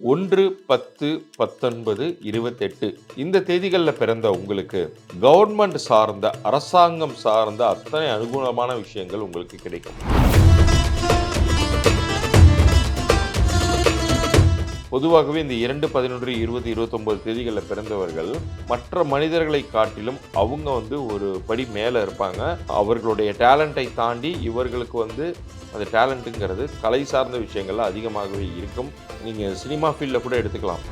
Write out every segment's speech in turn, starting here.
ஒன்று பத்து பத்தொன்பது இருபத்தெட்டு. இந்த தேதிகளில் பிறந்த உங்களுக்கு கவர்மெண்ட் சார்ந்த அரசாங்கம் சார்ந்த அத்தனை அனுகூலமான விஷயங்கள் உங்களுக்கு கிடைக்கும். பொதுவாகவே இந்த இரண்டு பதினொன்று இருபது இருபத்தொம்போது தேதிகளில் பிறந்தவர்கள் மற்ற மனிதர்களை காட்டிலும் அவங்க வந்து ஒரு படி மேலே இருப்பாங்க. அவர்களுடைய டேலண்ட்டை தாண்டி இவர்களுக்கு வந்து அந்த டேலண்ட்டுங்கிறது கலை சார்ந்த விஷயங்கள்ல அதிகமாகவே இருக்கும். நீங்கள் சினிமா ஃபீல்டில் கூட எடுத்துக்கலாம்.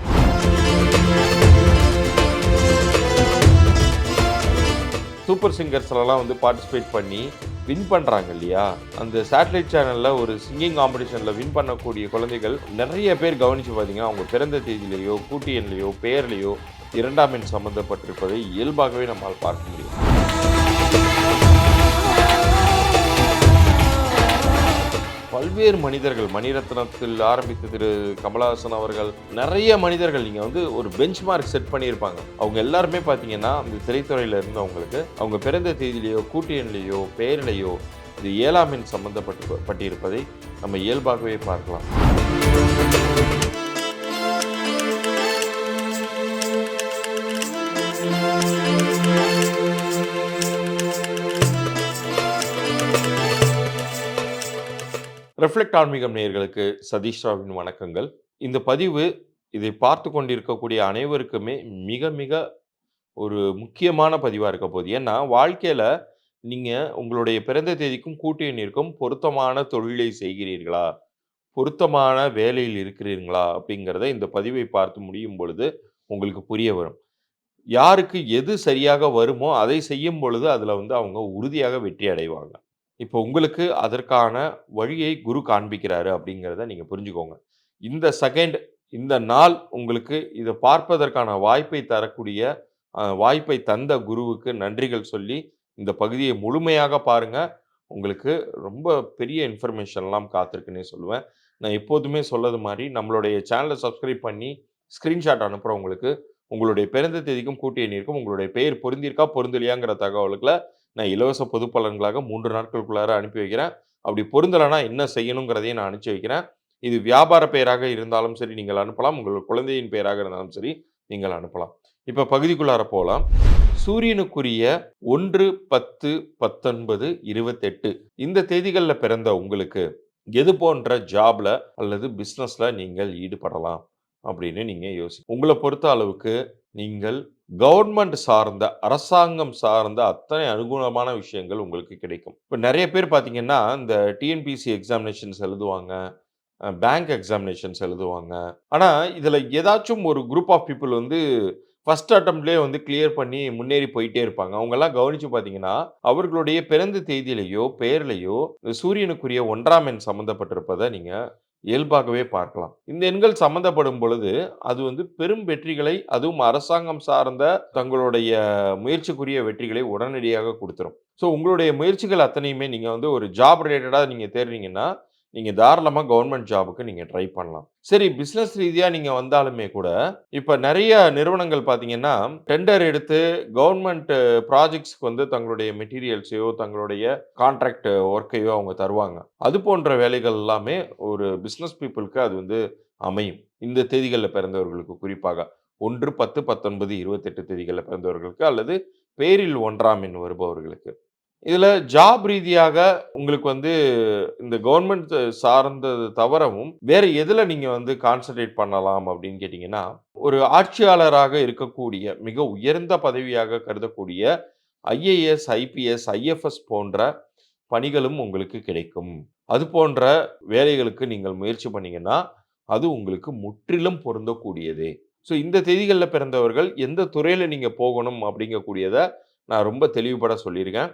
சூப்பர் சிங்கர்ஸ்லலாம் வந்து பார்ட்டிசிபேட் பண்ணி வின் பண்ணுறாங்க இல்லையா? அந்த சேட்டலைட் சேனலில் ஒரு சிங்கிங் காம்படிஷனில் வின் பண்ணக்கூடிய குழந்தைகள் நிறைய பேர் கவனித்து பார்த்தீங்கன்னா அவங்க பிறந்த தேதியிலேயோ கூட்டியன்லேயோ எண்லையோ இரண்டாம் எண் சம்மந்தப்பட்டிருப்பதை இயல்பாகவே நம்மால் பார்க்க முடியும். பல்வேறு மனிதர்கள் மணிரத்னத்தில் ஆரம்பித்த திரு கமலஹாசன் அவர்கள் நிறைய மனிதர்கள் நீங்கள் வந்து ஒரு பெஞ்ச் மார்க் செட் பண்ணியிருப்பாங்க. அவங்க எல்லாருமே பார்த்தீங்கன்னா அந்த திரைத்துறையில் இருந்தவங்களுக்கு அவங்க பிறந்த தேதியிலேயோ கூட்டியன்லேயோ பெயரிலேயோ இது ஏழாமின் சம்மந்தப்பட்டு பட்டிருப்பதை நம்ம இயல்பாகவே பார்க்கலாம். ரிஃப்ளெக்ட் ஆன்மீகம் நேயர்களுக்கு சதீஷ் ராவின் வணக்கங்கள். இந்த பதிவு இதை பார்த்து கொண்டிருக்கக்கூடிய அனைவருக்குமே மிக மிக ஒரு முக்கியமான பதிவாக இருக்க போகுது. ஏன்னா வாழ்க்கையில் நீங்கள் உங்களுடைய பிறந்த தேதிக்கும் கூட்டு பொருத்தமான தொழிலை செய்கிறீர்களா? பொருத்தமான வேலையில் இருக்கிறீர்களா? அப்படிங்கிறத இந்த பதிவை பார்த்து முடியும் பொழுது உங்களுக்கு புரிய வரும். யாருக்கு எது சரியாக வருமோ அதை செய்யும் பொழுது அதில் வந்து அவங்க உறுதியாக வெற்றி அடைவாங்க. இப்போ உங்களுக்கு அதற்கான வழியை குரு காண்பிக்கிறாரு அப்படிங்கிறத நீங்கள் புரிஞ்சுக்கோங்க. இந்த செகண்ட் இந்த நாள் உங்களுக்கு இதை பார்ப்பதற்கான வாய்ப்பை தரக்கூடிய வாய்ப்பை தந்த குருவுக்கு நன்றிகள் சொல்லி இந்த பகுதியை முழுமையாக பாருங்க. உங்களுக்கு ரொம்ப பெரிய இன்ஃபர்மேஷன்லாம் காத்திருக்குன்னே சொல்லுவேன். நான் எப்போதுமே சொல்லது மாதிரி நம்மளுடைய சேனலை சப்ஸ்கிரைப் பண்ணி ஸ்க்ரீன்ஷாட் அனுப்புகிறவங்களுக்கு உங்களுடைய பிறந்த தேதிக்கும் கூட்டி எண்ணிருக்கும் உங்களுடைய பெயர் பொருந்திருக்கா பொருந்தலையாங்கிற தகவல்களை நான் இலவச பொது பலன்களாக மூன்று நாட்களுக்குள்ளார அனுப்பி வைக்கிறேன். அப்படி பொருந்தலைன்னா என்ன செய்யணுங்கிறதையும் நான் அனுப்பிச்சி வைக்கிறேன். இது வியாபார பெயராக இருந்தாலும் சரி நீங்கள் அனுப்பலாம். உங்கள் குழந்தையின் பெயராக இருந்தாலும் சரி நீங்கள் அனுப்பலாம். இப்போ பகுதிக்குள்ளார போகலாம் சூரியனுக்குரிய ஒன்று பத்து பத்தொன்பது இருபத்தெட்டு இந்த தேதிகளில் பிறந்த உங்களுக்கு எது போன்ற ஜாப்ல அல்லது பிஸ்னஸில் நீங்கள் ஈடுபடலாம் அப்படின்னு நீங்கள் யோசி உங்களை பொறுத்த அளவுக்கு நீங்கள் கவர்மெண்ட் சார்ந்த அரசாங்கம் சார்ந்த அத்தனை அனுகூலமான விஷயங்கள் உங்களுக்கு கிடைக்கும். இப்போ நிறைய பேர் பார்த்தீங்கன்னா இந்த டிஎன்பிசி எக்ஸாமினேஷன்ஸ் எழுதுவாங்க பேங்க் எக்ஸாமினேஷன்ஸ் எழுதுவாங்க. ஆனால் இதில் ஏதாச்சும் ஒரு குரூப் ஆஃப் பீப்புள் வந்து ஃபர்ஸ்ட் அட்டம்ப்ட்லேயே வந்து கிளியர் பண்ணி முன்னேறி போயிட்டே இருப்பாங்க. அவங்கெல்லாம் கவனிச்சு பார்த்தீங்கன்னா அவர்களுடைய பிறந்த தேதியிலேயோ பெயர்லேயோ சூரியனுக்குரிய ஒன்றாம் எண் சம்மந்தப்பட்டிருப்பதை நீங்கள் இயல்பாகவே பார்க்கலாம். இந்த எண்கள் சம்மந்தப்படும் பொழுது அது வந்து பெரும் வெற்றிகளை அதுவும் அரசாங்கம் சார்ந்த தங்களுடைய முயற்சிக்குரிய வெற்றிகளை உடனடியாக கொடுத்துரும். ஸோ உங்களுடைய முயற்சிகள் அத்தனையுமே நீங்கள் வந்து ஒரு ஜாப் ரிலேட்டடாக நீங்கள் தேடுறீங்கன்னா நீங்கள் தாராளமாக கவர்மெண்ட் ஜாபுக்கு நீங்கள் ட்ரை பண்ணலாம். சரி பிஸ்னஸ் ரீதியாக நீங்கள் வந்தாலுமே கூட இப்போ நிறைய நிறுவனங்கள் பார்த்தீங்கன்னா டெண்டர் எடுத்து கவர்மெண்ட் ப்ராஜெக்ட்ஸ்க்கு வந்து தங்களுடைய மெட்டீரியல்ஸையோ தங்களுடைய கான்ட்ராக்ட் ஒர்க்கையோ அவங்க தருவாங்க. அது போன்ற வேலைகள் எல்லாமே ஒரு பிஸ்னஸ் பீப்புளுக்கு அது வந்து அமையும். இந்த தேதிகளில் பிறந்தவர்களுக்கு குறிப்பாக ஒன்று பத்து பத்தொன்பது இருபத்தெட்டு தேதிகளில் பிறந்தவர்களுக்கு அல்லது பேரில் ஒன்றாம் எண் வருபவர்களுக்கு. இதில் ஜாப் ரீதியாக உங்களுக்கு வந்து இந்த கவர்மெண்ட் சார்ந்தது தவிரவும் வேற எதில் நீங்கள் வந்து கான்சன்ட்ரேட் பண்ணலாம் அப்படின்னு கேட்டிங்கன்னா ஒரு ஆட்சியாளராக இருக்கக்கூடிய மிக உயர்ந்த பதவியாக கருதக்கூடிய ஐஏஎஸ் ஐபிஎஸ் ஐஎஃப்எஸ் போன்ற பணிகளும் உங்களுக்கு கிடைக்கும். அது போன்ற வேலைகளுக்கு நீங்கள் முயற்சி பண்ணீங்கன்னா அது உங்களுக்கு முற்றிலும் பொருந்தக்கூடியது. ஸோ இந்த தேதிகளில் பிறந்தவர்கள் எந்த துறையில் நீங்கள் போகணும் அப்படிங்கக்கூடியதை நான் ரொம்ப தெளிவுபட சொல்லியிருக்கேன்.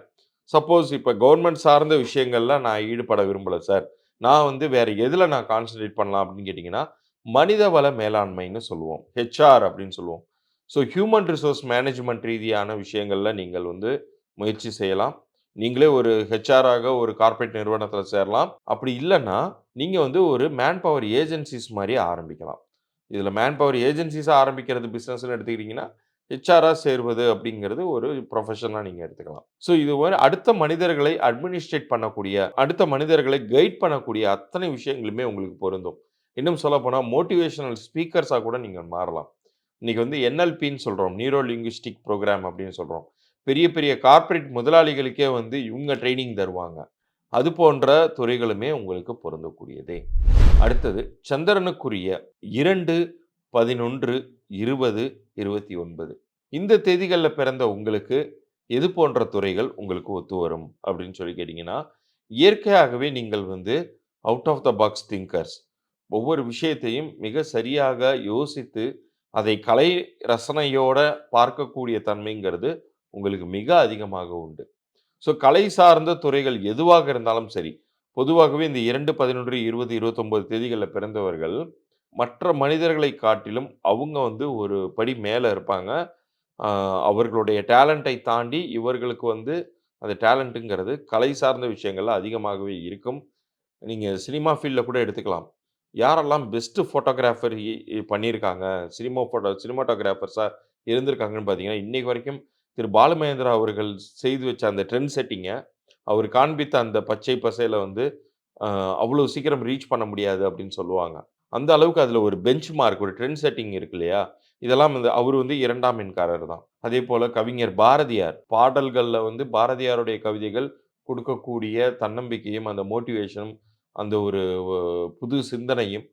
சப்போஸ் இப்போ கவர்மெண்ட் சார்ந்த விஷயங்கள்லாம் நான் ஈடுபட விரும்பலை சார் நான் வந்து வேறு எதில் நான் கான்சன்ட்ரேட் பண்ணலாம் அப்படின்னு கேட்டிங்கன்னா மனிதவள மேலாண்மைன்னு சொல்லுவோம். ஹெச்ஆர் அப்படின்னு சொல்லுவோம். ஸோ ஹியூமன் ரிசோர்ஸ் மேனேஜ்மெண்ட் ரீதியான விஷயங்களில் நீங்கள் வந்து முயற்சி செய்யலாம். நீங்களே ஒரு ஹெச்ஆராக ஒரு கார்ப்பரேட் நிறுவனத்தில் சேரலாம். அப்படி இல்லைன்னா நீங்கள் வந்து ஒரு மேன் பவர் ஏஜென்சிஸ் மாதிரி ஆரம்பிக்கலாம். இதில் மேன் பவர் ஏஜென்சிஸாக ஆரம்பிக்கிறது பிஸ்னஸ்னு எடுத்துக்கிட்டிங்கன்னா ஹெச்ஆராக சேர்வது அப்படிங்கிறது ஒரு ப்ரொஃபஷனாக நீங்கள் எடுத்துக்கலாம் ஸோ இது ஒரு அடுத்த மனிதர்களை அட்மினிஸ்ட்ரேட் பண்ணக்கூடிய அடுத்த மனிதர்களை கைட் பண்ணக்கூடிய அத்தனை விஷயங்களுமே உங்களுக்கு பொருந்தும் இன்னும் சொல்லப்போனால் மோட்டிவேஷனல் ஸ்பீக்கர்ஸாக கூட நீங்கள் மாறலாம். இன்றைக்கி வந்து என்எல்பின்னு சொல்கிறோம் நியூரோ லிங்குஸ்டிக் ப்ரோக்ராம் அப்படின்னு சொல்கிறோம் பெரிய பெரிய கார்ப்பரேட் முதலாளிகளுக்கே வந்து இவங்க ட்ரைனிங் தருவாங்க. அது போன்ற துறைகளுமே உங்களுக்கு பொருந்தக்கூடியதே. அடுத்தது சந்திரனுக்குரிய இரண்டு பதினொன்று 11, 20, 29 இந்த தேதிகளில் பிறந்த உங்களுக்கு எது போன்ற துறைகள் உங்களுக்கு ஒத்து வரும் அப்படின்னு சொல்லி கேட்டிங்கன்னா இயற்கையாகவே நீங்கள் வந்து out of the box thinkers. ஒவ்வொரு விஷயத்தையும் மிக சரியாக யோசித்து, அதை கலை ரசனையோட பார்க்கக்கூடிய தன்மைங்கிறது உங்களுக்கு மிக அதிகமாக உண்டு. ஸோ கலை சார்ந்த துறைகள் எதுவாக இருந்தாலும் சரி, பொதுவாகவே இந்த இரண்டு பதினொன்று இருபது இருபத்தொம்போது தேதிகளில் பிறந்தவர்கள், மற்ற மனிதர்களை காட்டிலும் அவங்க வந்து ஒரு படி மேலே இருப்பாங்க. அவர்களுடைய டேலண்ட்டை தாண்டி இவர்களுக்கு வந்து அந்த டேலண்ட்டுங்கிறது கலை சார்ந்த விஷயங்கள்ல அதிகமாகவே இருக்கும். நீங்கள் சினிமா ஃபீல்டில் கூட எடுத்துக்கலாம். யாரெல்லாம் பெஸ்ட்டு ஃபோட்டோகிராஃபர் பண்ணியிருக்காங்க, சினிமா ஃபோட்டோ சினிமாட்டோகிராஃபர்ஸாக இருந்திருக்காங்கன்னு பார்த்தீங்கன்னா, இன்றைக்கு வரைக்கும் திரு பாலுமகேந்திரா அவர்கள் செய்து வச்ச அந்த ட்ரெண்ட் செட்டிங்கை அவர் காண்பித்த அந்த பச்சை பசையில் வந்து அவ்வளோ சீக்கிரம் ரீச் பண்ண முடியாது அப்படின்னு சொல்லுவாங்க. அந்த அளவுக்கு அதில் ஒரு பெஞ்ச் மார்க், ஒரு ட்ரெண்ட் செட்டிங் இருக்கு இல்லையா? இதெல்லாம் வந்து அவர் வந்து இரண்டாம் எண்காரர் தான். அதே போல் கவிஞர் பாரதியார், பாடல்களில் வந்து பாரதியாருடைய கவிதைகள் கொடுக்கக்கூடிய தன்னம்பிக்கையும், அந்த மோட்டிவேஷனும், அந்த ஒரு புது சிந்தனையும்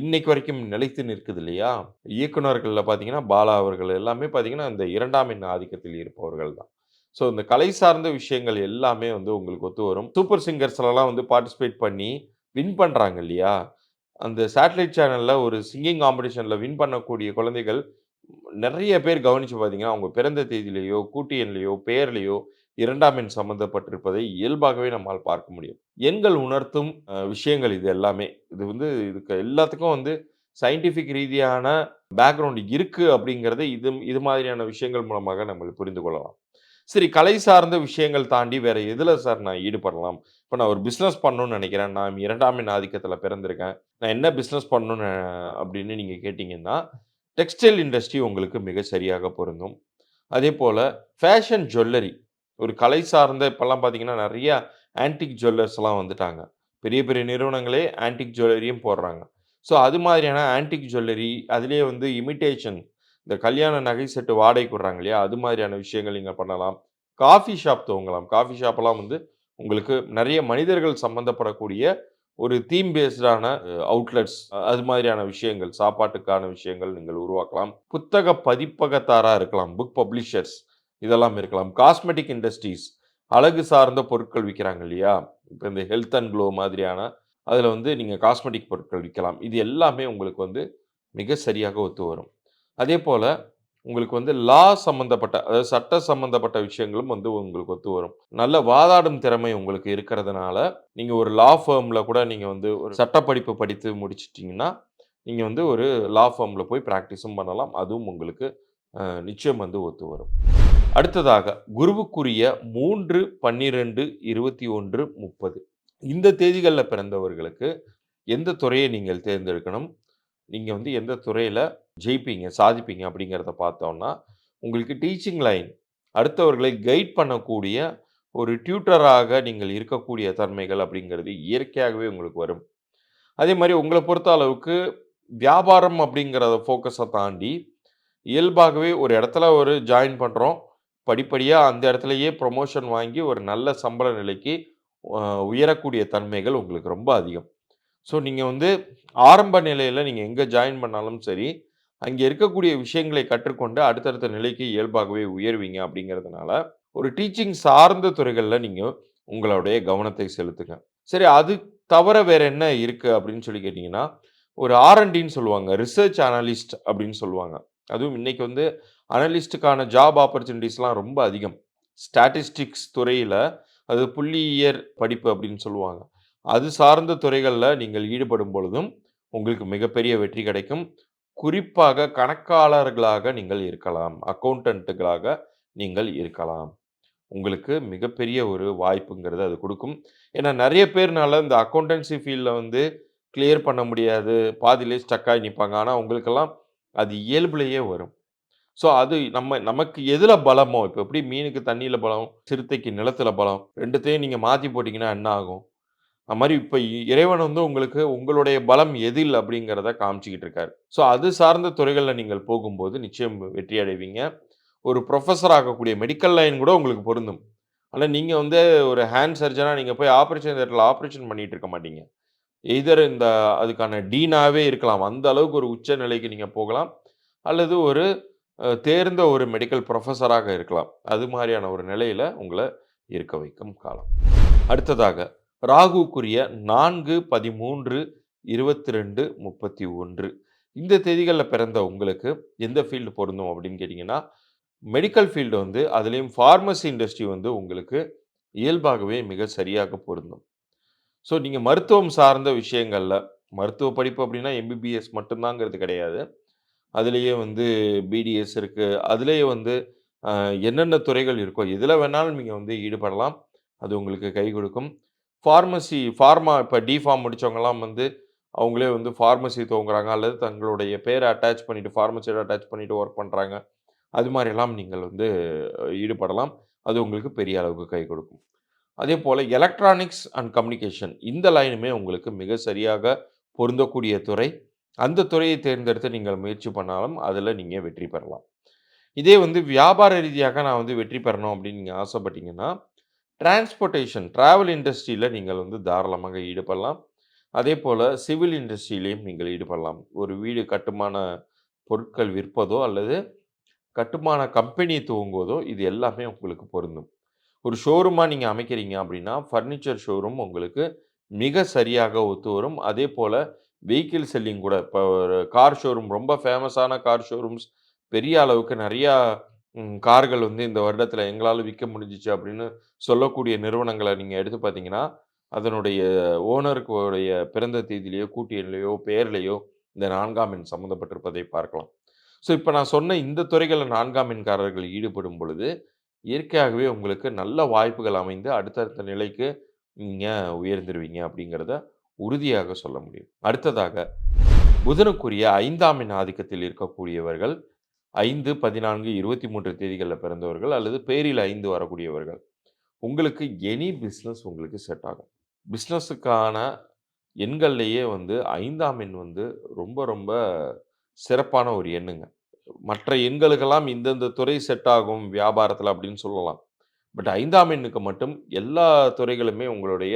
இன்னைக்கு வரைக்கும் நிலைத்து நிற்குது இல்லையா? இயக்குநர்களில் பார்த்தீங்கன்னா, பாலா அவர்கள் எல்லாமே பார்த்தீங்கன்னா, இந்த இரண்டாம் எண் ஆதிக்கத்தில் இருப்பவர்கள் தான். ஸோ இந்த கலை சார்ந்த விஷயங்கள் எல்லாமே வந்து உங்களுக்கு ஒத்து வரும். சூப்பர் சிங்கர்ஸ்லலாம் வந்து பார்ட்டிசிபேட் பண்ணி வின் பண்ணுறாங்க இல்லையா? அந்த சேட்டலைட் சேனலில் ஒரு சிங்கிங் காம்படிஷனில் வின் பண்ணக்கூடிய குழந்தைகள் நிறைய பேர் கவனிச்சு பார்த்தீங்கன்னா, அவங்க பிறந்த தேதியிலேயோ கூட்டியன்லேயோ பெயர்லேயோ இரண்டாம் எண் சம்மந்தப்பட்டிருப்பதை இயல்பாகவே நம்மால் பார்க்க முடியும். எண்கள் உணர்த்தும் விஷயங்கள் இது எல்லாமே. இது வந்து இதுக்கு எல்லாத்துக்கும் வந்து சயின்டிஃபிக் ரீதியான பேக்ரவுண்ட் இருக்குது அப்படிங்கிறத இது இது மாதிரியான விஷயங்கள் மூலமாக நம்ம புரிந்து கொள்ளலாம். சரி கலை சார்ந்த விஷயங்கள் தாண்டி வேற எதுல சார் நான் ஈடுபடலாம்? இப்ப நான் ஒரு பிசினஸ் பண்ணணும்னு நினைக்கிறேன் நான் இரண்டாம் எண் ஆதிக்கத்தில பிறந்திருக்கேன். நான் என்ன பிசினஸ் பண்ணணும்னு அப்படின்னு நீங்க கேட்டீங்கன்னா, டெக்ஸ்டைல் இண்டஸ்ட்ரி உங்களுக்கு மிக சரியாக பொருந்தும். அதே போல் ஃபேஷன் ஜுவல்லரி ஒரு கலை சார்ந்த இப்போல்லாம் பார்த்தீங்கன்னா, நிறையா ஆன்டிக் ஜுவல்லர்ஸ்லாம் வந்துட்டாங்க. பெரிய பெரிய நிறுவனங்களே ஆன்டிக் ஜுவல்லரியும் போடுறாங்க. ஸோ அது மாதிரியான ஆன்டிக் ஜுவல்லரி, அதுலேயே வந்து இமிட்டேஷன் இந்த கல்யாண நகை செட்டு வாடகைக்கு விடுறாங்க இல்லையா? அது மாதிரியான விஷயங்கள் நீங்கள் பண்ணலாம். காஃபி ஷாப் துவங்கலாம். காஃபி ஷாப்லாம் வந்து உங்களுக்கு நிறைய மனிதர்கள் சம்மந்தப்படக்கூடிய ஒரு தீம் பேஸ்டான அவுட்லெட்ஸ் அது மாதிரியான விஷயங்கள், சாப்பாட்டுக்கான விஷயங்கள் நீங்கள் உருவாக்கலாம். புத்தக பதிப்பகத்தாராக இருக்கலாம். புக் பப்ளிஷர்ஸ் இதெல்லாம் இருக்கலாம். காஸ்மெட்டிக் இண்டஸ்ட்ரீஸ் அழகு சார்ந்த பொருட்கள் விற்கிறாங்க இல்லையா? இப்போ இந்த ஹெல்த் அண்ட் க்ளோ மாதிரியான அதில் வந்து நீங்கள் காஸ்மெட்டிக் பொருட்கள் விற்கலாம் இது எல்லாமே உங்களுக்கு வந்து மிக சரியாக ஒத்து வரும். அதே போல் உங்களுக்கு வந்து லா சம்மந்தப்பட்ட அதாவது சட்ட சம்மந்தப்பட்ட விஷயங்களும் வந்து உங்களுக்கு ஒத்து வரும். நல்ல வாதாடும் திறமை உங்களுக்கு இருக்கிறதுனால, நீங்கள் ஒரு லா ஃபேர்மில் கூட நீங்கள் வந்து ஒரு சட்டப்படிப்பு படித்து முடிச்சிட்டிங்கன்னா நீங்கள் வந்து ஒரு லா ஃபர்ம்ல போய் ப்ராக்டிஸும் பண்ணலாம். அதுவும் உங்களுக்கு நிச்சயம் வந்து ஒத்து வரும். அடுத்ததாக குருவுக்குரிய 3, 12, 21, 30 இந்த தேதிகளில் பிறந்தவர்களுக்கு எந்த துறையை நீங்கள் தேர்ந்தெடுக்கணும்? நீங்கள் வந்து எந்த துறையில் ஜெயிப்பீங்க, சாதிப்பீங்க அப்படிங்கிறத பார்த்தோம்னா, உங்களுக்கு டீச்சிங் லைன் அடுத்தவர்களை கைட் பண்ணக்கூடிய ஒரு டியூட்டராக நீங்கள் இருக்கக்கூடிய தன்மைகள் அப்படிங்கிறது இயற்கையாகவே உங்களுக்கு வரும். அதே மாதிரி உங்களை பொறுத்த அளவுக்கு வியாபாரம் அப்படிங்கிறத ஃபோக்கஸை தாண்டி, இயல்பாகவே ஒரு இடத்துல ஒரு ஜாயின் பண்ணுறோம் படிப்படியாக அந்த இடத்துலையே ப்ரொமோஷன் வாங்கி ஒரு நல்ல சம்பள நிலைக்கு உயரக்கூடிய தன்மைகள் உங்களுக்கு ரொம்ப அதிகம். ஸோ நீங்கள் வந்து ஆரம்ப நிலையில் நீங்கள் எங்கே ஜாயின் பண்ணாலும் சரி, அங்கே இருக்கக்கூடிய விஷயங்களை கற்றுக்கொண்டு அடுத்தடுத்த நிலைக்கு இயல்பாகவே உயர்வீங்க அப்படிங்கிறதுனால, ஒரு டீச்சிங் சார்ந்த துறைகளில் நீங்கள் உங்களுடைய கவனத்தை செலுத்துங்க. சரி அது தவிர வேறு என்ன இருக்குது அப்படின்னு சொல்லி கேட்டிங்கன்னா ஒரு ஆர்என்டின்னு சொல்லுவாங்க. ரிசர்ச் அனலிஸ்ட் அப்படின்னு சொல்லுவாங்க. அதுவும் இன்றைக்கி வந்து அனலிஸ்ட்டுக்கான ஜாப் ஆப்பர்ச்சுனிட்டிஸ்லாம் ரொம்ப அதிகம். ஸ்டாட்டிஸ்டிக்ஸ் துறையில் அது புள்ளியியர் படிப்பு அப்படின்னு சொல்லுவாங்க. அது சார்ந்த துறைகளில் நீங்கள் ஈடுபடும் பொழுதும், உங்களுக்கு மிகப்பெரிய வெற்றி கிடைக்கும். குறிப்பாக கணக்காளர்களாக நீங்கள் இருக்கலாம். அக்கவுண்டன்ட்களாக நீங்கள் இருக்கலாம். உங்களுக்கு மிகப்பெரிய ஒரு வாய்ப்புங்கிறது அது கொடுக்கும் ஏன்னா நிறைய பேர்னால இந்த அக்கௌண்டன்சி ஃபீல்டில் வந்து கிளியர் பண்ண முடியாது. பாதியிலேயே ஸ்டக் ஆகி ஆனால் உங்களுக்கெல்லாம் அது இயல்புலேயே வரும். ஸோ அது நம்ம நமக்கு எதில் பலமோ, இப்போ எப்படி மீனுக்கு தண்ணியில் பலம், சிறுத்தைக்கு நிலத்தில் பலம் ரெண்டுத்தையும் நீங்கள் மாற்றி போட்டிங்கன்னா என்ன ஆகும்? அது மாதிரி இப்போ இறைவன் வந்து உங்களுக்கு உங்களுடைய பலம் எதில் அப்படிங்கிறத காமிச்சிக்கிட்டு இருக்காரு. ஸோ அது சார்ந்த துறைகளில் நீங்கள் போகும்போது நிச்சயம் வெற்றி அடைவீங்க. ஒரு ப்ரொஃபஸர் ஆகக்கூடிய மெடிக்கல் லைன் கூட உங்களுக்கு பொருந்தும். ஆனால் நீங்கள் வந்து ஒரு ஹேண்ட் சர்ஜனாக நீங்கள் போய் ஆப்ரேஷன் தேட்டரில் ஆப்ரேஷன் பண்ணிகிட்டு இருக்க மாட்டீங்க. எதர் இந்த அதுக்கான டீனாகவே இருக்கலாம். அந்த அளவுக்கு ஒரு உச்ச நிலைக்கு நீங்கள் போகலாம். அல்லது ஒரு தேர்ந்த ஒரு மெடிக்கல் ப்ரொஃபஸராக இருக்கலாம். அது மாதிரியான ஒரு நிலையில் உங்களை இருக்க வைக்கும் காலம். அடுத்ததாக ராகுக்குரிய 4, 13, 22, 31 இந்த தேதிகளில் பிறந்த உங்களுக்கு எந்த ஃபீல்டு பொருந்தும் அப்படின்னு கேட்டிங்கன்னா மெடிக்கல் ஃபீல்டு வந்து அதுலேயும் ஃபார்மசி இண்டஸ்ட்ரி வந்து உங்களுக்கு இயல்பாகவே மிக சரியாக பொருந்தும். ஸோ நீங்கள் மருத்துவம் சார்ந்த விஷயங்களில் மருத்துவ படிப்பு அப்படின்னா எம்பிபிஎஸ் மட்டும்தாங்கிறது கிடையாது. அதுலேயே வந்து பிடிஎஸ் இருக்குது அதுலேயே வந்து என்னென்ன துறைகள் இருக்கோ, எதில் வேணாலும் நீங்கள் வந்து ஈடுபடலாம். அது உங்களுக்கு கை கொடுக்கும். ஃபார்மசி ஃபார்மா இப்போ டி.ஃபார்ம் முடிச்சவங்கலாம் வந்து அவங்களே வந்து ஃபார்மசி துவங்குறாங்க. அல்லது தங்களுடைய பேரை அட்டாச் பண்ணிவிட்டு ஃபார்மசியோட அட்டாச் பண்ணிவிட்டு ஒர்க் பண்ணுறாங்க அது மாதிரிலாம் நீங்கள் வந்து ஈடுபடலாம். அது உங்களுக்கு பெரிய அளவுக்கு கை கொடுக்கும். அதே போல் எலக்ட்ரானிக்ஸ் அண்ட் கம்யூனிகேஷன் இந்த லைனுமே உங்களுக்கு மிக சரியாக பொருந்தக்கூடிய துறை. அந்த துறையை தேர்ந்தெடுத்து நீங்கள் முயற்சி பண்ணாலும், அதில் நீங்கள் வெற்றி பெறலாம். இதே வந்து வியாபார ரீதியாக நான் வந்து வெற்றி பெறணும் அப்படின்னு நீங்கள் ஆசைப்பட்டீங்கன்னா, டிரான்ஸ்போர்ட்டேஷன் ட்ராவல் இண்டஸ்ட்ரியில நீங்கள் வந்து தாராளமாக ஈடுபடலாம். அதே போல் சிவில் இண்டஸ்ட்ரியிலையும் நீங்கள் ஈடுபடலாம். ஒரு வீடு கட்டுமான பொருட்கள் விற்பதோ அல்லது கட்டுமான கம்பெனி துவங்குவதோ இது எல்லாமே உங்களுக்கு பொருந்தும். ஒரு ஷோரூமாக நீங்கள் அமைக்கிறீங்க அப்படின்னா, ஃபர்னிச்சர் ஷோரூம் உங்களுக்கு மிக சரியாக ஒத்து வரும். அதே போல் வெஹிக்கிள் செல்லிங் கூட இப்போ ஒரு கார் ஷோரூம் ரொம்ப ஃபேமஸான கார் ஷோரூம்ஸ் பெரிய அளவுக்கு நிறையா ம் கார்கள் வந்து இந்த வருடத்தில் எங்களால விக்க முடிஞ்சுச்சு அப்படின்னு சொல்லக்கூடிய நிறுவனங்கள நீங்க எடுத்து பார்த்தீங்கன்னா, அதனுடைய ஓனருக்கு உடைய பிறந்த தேதியிலயோ, கூட்டியிலையோ எண்லயோ, பெயர்லயோ இந்த 4ஆம் எண் சம்மந்தப்பட்டிருப்பதை பார்க்கலாம். ஸோ இப்ப நான் சொன்ன இந்த துறைகள்ல 4ஆம் எண்காரர்கள் ஈடுபடும் பொழுது, இயற்கையாகவே உங்களுக்கு நல்ல வாய்ப்புகள் அமைந்து அடுத்தடுத்த நிலைக்கு நீங்க உயர்ந்துருவீங்க அப்படிங்கிறத உறுதியாக சொல்ல முடியும். அடுத்ததாக புதனுக்குரிய 5ஆம் எண் ஆதிக்கத்தில் இருக்கக்கூடியவர்கள் ஐந்து பதினான்கு இருபத்தி மூன்று தேதிகளில் பிறந்தவர்கள் அல்லது பேரில் ஐந்து வரக்கூடியவர்கள். உங்களுக்கு எனி பிஸ்னஸ் உங்களுக்கு செட் ஆகும். பிஸ்னஸுக்கான எண்கள்லேயே வந்து ஐந்தாம் எண் வந்து ரொம்ப ரொம்ப சிறப்பான ஒரு எண்ணுங்க. மற்ற எண்களுக்கெல்லாம் இந்தந்த துறை செட் ஆகும் வியாபாரத்தில் அப்படின்னு சொல்லலாம். பட் ஐந்தாம் எண்ணுக்கு மட்டும் எல்லா துறைகளுமே உங்களுடைய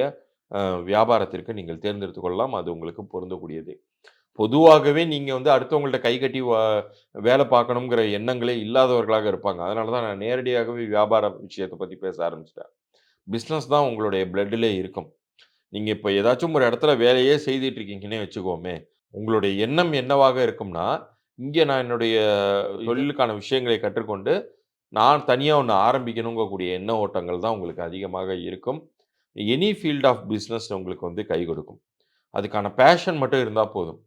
வியாபாரத்திற்கு நீங்கள் தேர்ந்தெடுத்து கொள்ளலாம். அது உங்களுக்கு பொருந்தக்கூடியது. பொதுவாகவே நீங்க வந்து அடுத்தவங்கள்ட்ட கை கட்டி வ வேலை பார்க்கணுங்கிற எண்ணங்களே இல்லாதவர்களாக இருப்பாங்க. அதனால தான் நான் நேரடியாகவே வியாபார விஷயத்த பத்தி பேச ஆரம்பிச்சுட்டேன். பிசினஸ் தான் உங்களுடைய பிளட்டிலே இருக்கும். நீங்க இப்ப ஏதாச்சும் ஒரு இடத்துல வேலையே செய்துட்டு இருக்கீங்கன்னே வச்சுக்குவோமே, உங்களுடைய எண்ணம் என்னவாக இருக்கும்னா, இங்க நான் என்னுடைய தொழிலுக்கான விஷயங்களை கற்றுக்கொண்டு, நான் தனியா ஒண்ணு ஆரம்பிக்கணுங்கக்கூடிய எண்ண ஓட்டங்கள் தான் உங்களுக்கு அதிகமாக இருக்கும். எனி ஃபீல்ட் ஆஃப் பிசினஸ் உங்களுக்கு வந்து கை கொடுக்கும். அதுக்கான பேஷன் மட்டும் இருந்தா போதும்.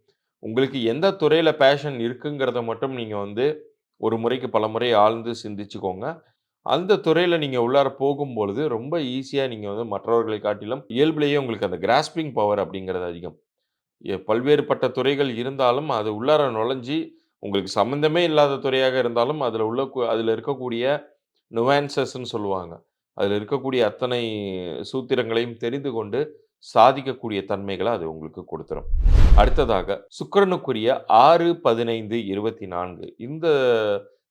உங்களுக்கு எந்த துறையில் பேஷன் இருக்குங்கிறத மட்டும் நீங்கள் வந்து ஒரு முறைக்கு பல முறை ஆழ்ந்து சிந்திச்சுக்கோங்க. அந்த துறையில் நீங்கள் உள்ளார போகும்பொழுது ரொம்ப ஈஸியாக நீங்கள் வந்து மற்றவர்களை காட்டிலும் இயல்பிலேயே உங்களுக்கு அந்த கிராஸ்பிங் பவர் அப்படிங்கிறது அதிகம். பல்வேறுபட்ட துறைகள் இருந்தாலும், அது உள்ளார நுழைஞ்சி உங்களுக்கு சம்மந்தமே இல்லாத துறையாக இருந்தாலும், அதில் உள்ள அதில் இருக்கக்கூடிய நுவான்சஸ்ன்னு சொல்லுவாங்க. அதில் இருக்கக்கூடிய அத்தனை சூத்திரங்களையும் தெரிந்து கொண்டு சாதிக்கக்கூடிய தன்மைகளை அது உங்களுக்கு கொடுத்துரும். அடுத்ததாக சுக்ரனுக்குரிய ஆறு பதினைந்து இருபத்தி நான்கு இந்த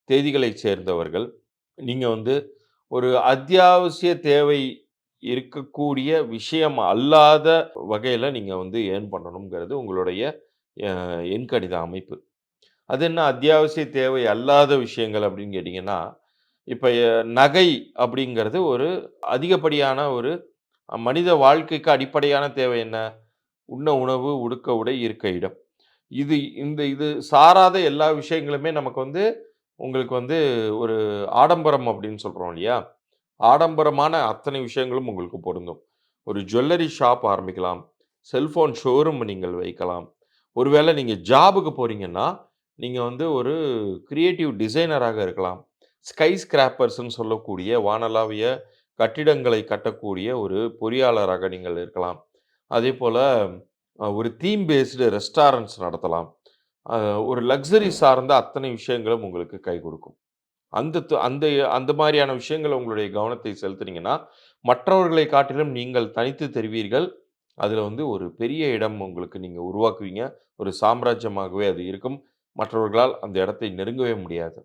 தேதிகளைச் சேர்ந்தவர்கள், நீங்கள் வந்து ஒரு அத்தியாவசிய தேவை இருக்கக்கூடிய விஷயம் அல்லாத வகையில் நீங்கள் வந்து ஏர்ன் பண்ணணுங்கிறது உங்களுடைய எண்கணித அமைப்பு. அது என்ன அத்தியாவசிய தேவை அல்லாத விஷயங்கள் அப்படின்னு கேட்டிங்கன்னா இப்போ நகை அப்படிங்கிறது ஒரு அதிகப்படியான ஒரு மனித வாழ்க்கைக்கு அடிப்படையான தேவை என்ன? உண்ண உணவு, உடுக்க உடை, இருக்க இடம். இது இந்த இது சாராத எல்லா விஷயங்களுமே நமக்கு வந்து உங்களுக்கு வந்து ஒரு ஆடம்பரம் அப்படின்னு சொல்கிறோம் இல்லையா? ஆடம்பரமான அத்தனை விஷயங்களும் உங்களுக்கு பொருந்தும். ஒரு ஜுவல்லரி ஷாப் ஆரம்பிக்கலாம். செல்ஃபோன் ஷோரூம் நீங்கள் வைக்கலாம். ஒருவேளை நீங்கள் ஜாபுக்கு போகிறீங்கன்னா நீங்கள் வந்து ஒரு கிரியேட்டிவ் டிசைனராக இருக்கலாம். ஸ்கை ஸ்கிராப்பர்ஸ்ன்னு சொல்லக்கூடிய வானலாவிய கட்டிடங்களை கட்டக்கூடிய ஒரு பொறியாளராக நீங்கள் இருக்கலாம். அதே போல் ஒரு தீம் பேஸ்டு ரெஸ்டாரண்ட்ஸ் நடத்தலாம். ஒரு லக்ஸரி சார்ந்த அத்தனை விஷயங்களும் உங்களுக்கு கை கொடுக்கும். அந்த து அந்த அந்த மாதிரியான விஷயங்கள் உங்களுடைய கவனத்தை செலுத்துனீங்கன்னா, மற்றவர்களை காட்டிலும் நீங்கள் தனித்து தெரிவீர்கள். அதில் வந்து ஒரு பெரிய இடம் உங்களுக்கு நீங்கள் உருவாக்குவீங்க. ஒரு சாம்ராஜ்யமாகவே அது இருக்கும். மற்றவர்களால் அந்த இடத்தை நெருங்கவே முடியாது.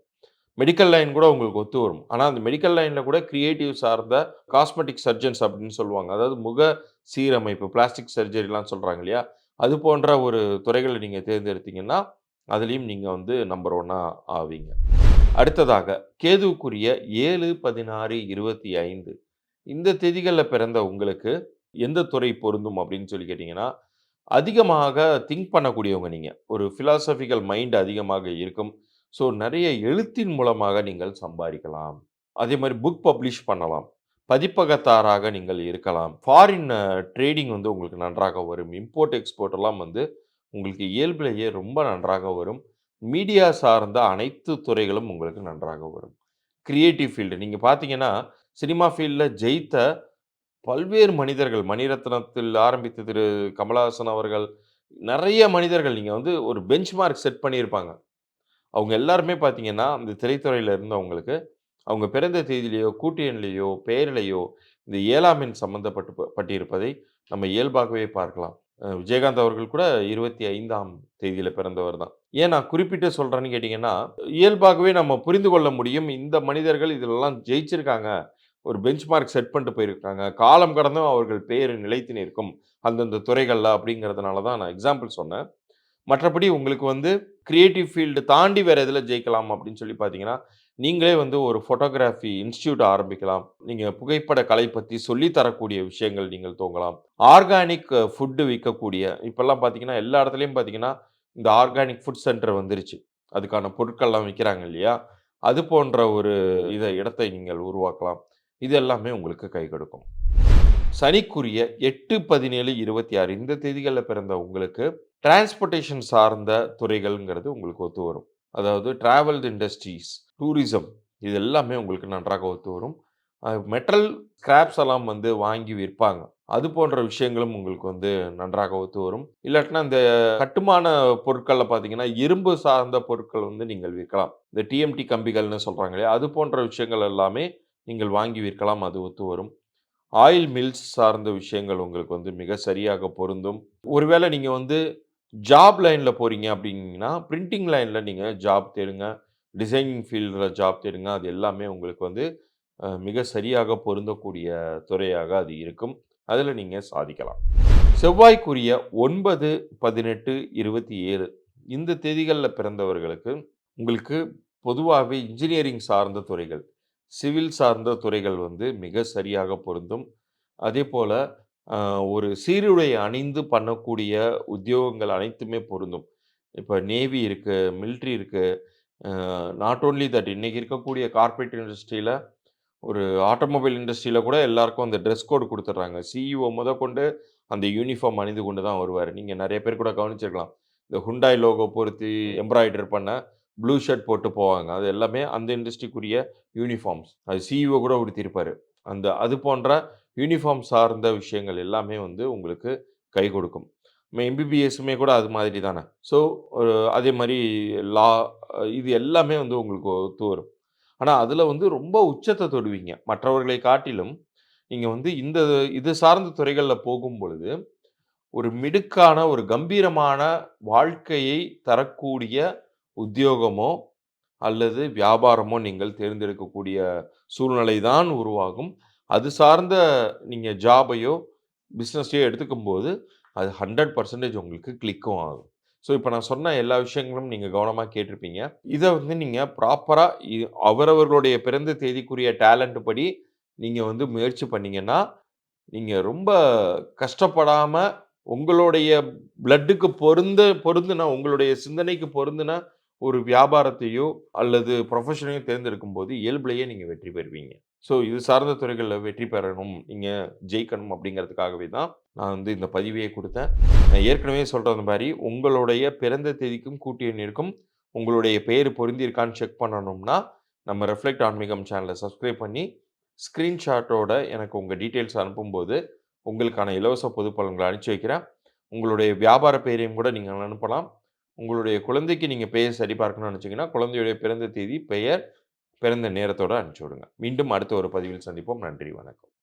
மெடிக்கல் லைன் கூட உங்களுக்கு ஒத்து வரும். ஆனால் அந்த மெடிக்கல் லைனில் கூட கிரியேட்டிவ் சார்ந்த காஸ்மெட்டிக் சர்ஜன்ஸ் அப்படின்னு சொல்லுவாங்க. அதாவது முக சீரமைப்பு, பிளாஸ்டிக் சர்ஜரிலாம் சொல்கிறாங்க இல்லையா? அது போன்ற ஒரு துறைகளை நீங்கள் தேர்ந்தெடுத்தீங்கன்னா, அதுலேயும் நீங்கள் வந்து நம்பர் ஒன்னாக ஆவீங்க. அடுத்ததாக கேதுவுக்குரிய 7, 16, 25 இந்த தேதிகளில் பிறந்த உங்களுக்கு எந்த துறை பொருந்தும் அப்படின்னு சொல்லி கேட்டிங்கன்னா அதிகமாக திங்க் பண்ணக்கூடியவங்க நீங்கள் ஒரு ஃபிலாசபிக்கல் மைண்ட் அதிகமாக இருக்கும். ஸோ நிறைய எழுத்தின் மூலமாக நீங்கள் சம்பாதிக்கலாம் அதே மாதிரி புக் பப்ளிஷ் பண்ணலாம். பதிப்பகத்தாராக நீங்கள் இருக்கலாம். ஃபாரின் ட்ரேடிங் வந்து உங்களுக்கு நன்றாக வரும். இம்போர்ட், எக்ஸ்போர்ட் எல்லாம் வந்து உங்களுக்கு இயல்பிலேயே ரொம்ப நன்றாக வரும். மீடியா சார்ந்த அனைத்து துறைகளும் உங்களுக்கு நன்றாக வரும். கிரியேட்டிவ் ஃபீல்டு நீங்கள் பார்த்தீங்கன்னா, சினிமா ஃபீல்டில் ஜெயித்த பல்வேறு மனிதர்கள், மணிரத்னத்தில் ஆரம்பித்த திரு கமலஹாசன் அவர்கள், நிறைய மனிதர்கள் நீங்கள் வந்து ஒரு பெஞ்ச் மார்க் செட் பண்ணியிருப்பாங்க. அவங்க எல்லாருமே பார்த்தீங்கன்னா, இந்த திரைத்துறையில் இருந்தவங்களுக்கு, அவங்க பிறந்த தேதியிலேயோ கூட்டியன்லேயோ பெயரிலேயோ இந்த 7ஆம் எண் சம்மந்தப்பட்டு பட்டிருப்பதை நம்ம இயல்பாகவே பார்க்கலாம். விஜயகாந்த் அவர்கள் கூட இருபத்தி ஐந்தாம் தேதியில் பிறந்தவர் தான். ஏன் நான் குறிப்பிட்டு சொல்கிறேன்னு கேட்டிங்கன்னா இயல்பாகவே நம்ம புரிந்து கொள்ள முடியும். இந்த மனிதர்கள் இதிலெல்லாம் ஜெயிச்சிருக்காங்க. ஒரு பெஞ்ச் மார்க் செட் பண்ணிட்டு போயிருக்காங்க. காலம் கடந்தும் அவர்கள் பேர் நிலைத்து நிற்கும். அந்தந்த துறைகளில் அப்படிங்கிறதுனால தான் நான் எக்ஸாம்பிள் சொன்னேன். மற்றபடி உங்களுக்கு வந்து கிரியேட்டிவ் ஃபீல்டு தாண்டி வேற எதில் ஜெயிக்கலாம் அப்படின்னு சொல்லி பார்த்தீங்கன்னா, நீங்களே வந்து ஒரு ஃபோட்டோகிராஃபி இன்ஸ்டியூட் ஆரம்பிக்கலாம். நீங்கள் புகைப்பட கலை பற்றி சொல்லித்தரக்கூடிய விஷயங்கள் நீங்கள் தூங்கலாம் ஆர்கானிக் ஃபுட்டு விற்கக்கூடிய இப்போல்லாம் பார்த்தீங்கன்னா, எல்லா இடத்துலையும் பார்த்தீங்கன்னா, இந்த ஆர்கானிக் ஃபுட் சென்டர் வந்துருச்சு. அதுக்கான பொருட்கள்லாம் விற்கிறாங்க இல்லையா? அது போன்ற ஒரு இதை இடத்தை நீங்கள் உருவாக்கலாம். இது எல்லாமே உங்களுக்கு கை கொடுக்கும். சனிக்குரிய 8, 17, 26 இந்த தேதிகளில் பிறந்த உங்களுக்கு டிரான்ஸ்போர்ட்டேஷன் சார்ந்த துறைகள்ங்கிறது உங்களுக்கு ஒத்து வரும். அதாவது டிராவல் இண்டஸ்ட்ரீஸ், டூரிசம் இது எல்லாமே உங்களுக்கு நன்றாக ஒத்து வரும். மெட்டல் ஸ்கிராப்ஸ் எல்லாம் வந்து வாங்கி விற்பாங்க. அது போன்ற விஷயங்களும் உங்களுக்கு வந்து நன்றாக ஒத்து வரும். இல்லாட்டினா இந்த கட்டுமான பொருட்களில் பார்த்தீங்கன்னா, இரும்பு சார்ந்த பொருட்கள் வந்து நீங்கள் விற்கலாம். இந்த டிஎம்டி கம்பிகள்னு சொல்கிறாங்களே அது போன்ற விஷயங்கள் எல்லாமே நீங்கள் வாங்கி விற்கலாம். அது ஒத்து வரும். ஆயில் மில்ஸ் சார்ந்த விஷயங்கள் உங்களுக்கு வந்து மிக சரியாக பொருந்தும். ஒருவேளை நீங்கள் வந்து ஜாப் லைனில் போகிறீங்க அப்படிங்கன்னா பிரிண்டிங் லைனில் நீங்கள் ஜாப் தேடுங்க. டிசைனிங் ஃபீல்டில் ஜாப் தேடுங்க. அது எல்லாமே உங்களுக்கு வந்து மிக சரியாக பொருந்தக்கூடிய துறையாக அது இருக்கும். அதில் நீங்கள் சாதிக்கலாம். செவ்வாய்க்குரிய 9, 18, 27 இந்த தேதிகளில் பிறந்தவர்களுக்கு, உங்களுக்கு பொதுவாகவே இன்ஜினியரிங் சார்ந்த துறைகள், சிவில் சார்ந்த துறைகள் வந்து மிக சரியாக பொருந்தும். அதே போல் ஒரு சீருடை அணிந்து பண்ணக்கூடிய உத்தியோகங்கள் அனைத்துமே பொருந்தும். இப்போ நேவி இருக்குது மிலிட்டரி இருக்குது நாட் ஒன்லி தட் இன்னைக்கு இருக்கக்கூடிய கார்ப்பரேட் இண்டஸ்ட்ரியில் ஒரு ஆட்டோமொபைல் இண்டஸ்ட்ரியில கூட எல்லாருக்கும் அந்த ட்ரெஸ் கோடு கொடுத்துட்றாங்க சிஇஓ முதற்கொண்டு அந்த யூனிஃபார்ம் அணிந்து கொண்டு தான் வருவார் நீங்கள் நிறைய பேர் கூட கவனிச்சிருக்கலாம். இந்த ஹுண்டாய் லோகோ பொருத்தி எம்ப்ராய்டர் பண்ண ப்ளூ ஷர்ட் போட்டு போவாங்க. அது எல்லாமே அந்த இண்டஸ்ட்ரிக்குரிய யூனிஃபார்ம்ஸ். அது சிஇஓ கூட உடுத்தியிருப்பார் அந்த அது போன்ற யூனிஃபார்ம் சார்ந்த விஷயங்கள் எல்லாமே வந்து உங்களுக்கு கை கொடுக்கும். நம்ம எம்பிபிஎஸ்ஸுமே கூட அது மாதிரி தானே. ஸோ அதே மாதிரி லா இது எல்லாமே வந்து உங்களுக்கு ஒத்து வரும். ஆனால் அதில் வந்து ரொம்ப உச்சத்தை தொடுவீங்க. மற்றவர்களை காட்டிலும் நீங்கள் வந்து இந்த இது சார்ந்த துறைகள்ல போகும்பொழுது, ஒரு மிடுக்கான, ஒரு கம்பீரமான வாழ்க்கையை தரக்கூடிய உத்தியோகமோ, அல்லது வியாபாரமோ நீங்கள் தேர்ந்தெடுக்கக்கூடிய சூழ்நிலை தான் உருவாகும். அது சார்ந்த நீங்கள் ஜாபையோ, பிசினஸையோ எடுத்துக்கும்போது, அது 100% உங்களுக்கு கிளிக்கும் ஆகும். ஸோ, இப்போ நான் சொன்ன எல்லா விஷயங்களும் நீங்கள் கவனமாக கேட்டிருப்பீங்க. இதை வந்து நீங்கள் ப்ராப்பராக அவரவர்களுடைய பிறந்த தேதிக்குரிய டேலண்ட் படி நீங்கள் வந்து முயற்சி பண்ணிங்கன்னா நீங்கள் ரொம்ப கஷ்டப்படாமல் உங்களுடைய பிளட்டுக்கு பொருந்த பொருந்துன உங்களுடைய சிந்தனைக்கு பொருந்துன ஒரு வியாபாரத்தையோ, அல்லது ப்ரொஃபஷனையும் தேர்ந்தெடுக்கும் போது இயல்புலையே நீங்கள் வெற்றி பெறுவீங்க. ஸோ, இது சார்ந்த துறைகளில் வெற்றி பெறணும், நீங்கள் ஜெயிக்கணும் அப்படிங்கிறதுக்காகவே தான் நான் வந்து இந்த பதிவையே கொடுத்தேன் நான் ஏற்கனவே சொல்றது மாதிரி உங்களுடைய பிறந்த தேதிக்கும், கூட்டி எண்ணிற்கும் உங்களுடைய பெயர் பொருந்தியிருக்கான்னு செக் பண்ணணும்னா, நம்ம ரெஃப்ளெக்ட் ஆன்மீகம் சேனலை சப்ஸ்கிரைப் பண்ணி, ஸ்க்ரீன்ஷாட்டோட எனக்கு உங்கள் டீட்டெயில்ஸ் அனுப்பும்போது, உங்களுக்கான இலவச பொது பலன்களை அனுப்பிச்சு வைக்கிறேன். உங்களுடைய வியாபார பெயரையும் கூட நீங்கள் அனுப்பலாம். உங்களுடைய குழந்தைக்கு நீங்கள் பெயர் சரிபார்க்கணும்னு நினச்சிங்கன்னா குழந்தையுடைய பிறந்த தேதி, பெயர், பிறந்த நேரத்தோட அனுப்பிச்சி விடுங்க. மீண்டும் அடுத்த ஒரு பதிவில் சந்திப்போம். நன்றி, வணக்கம்.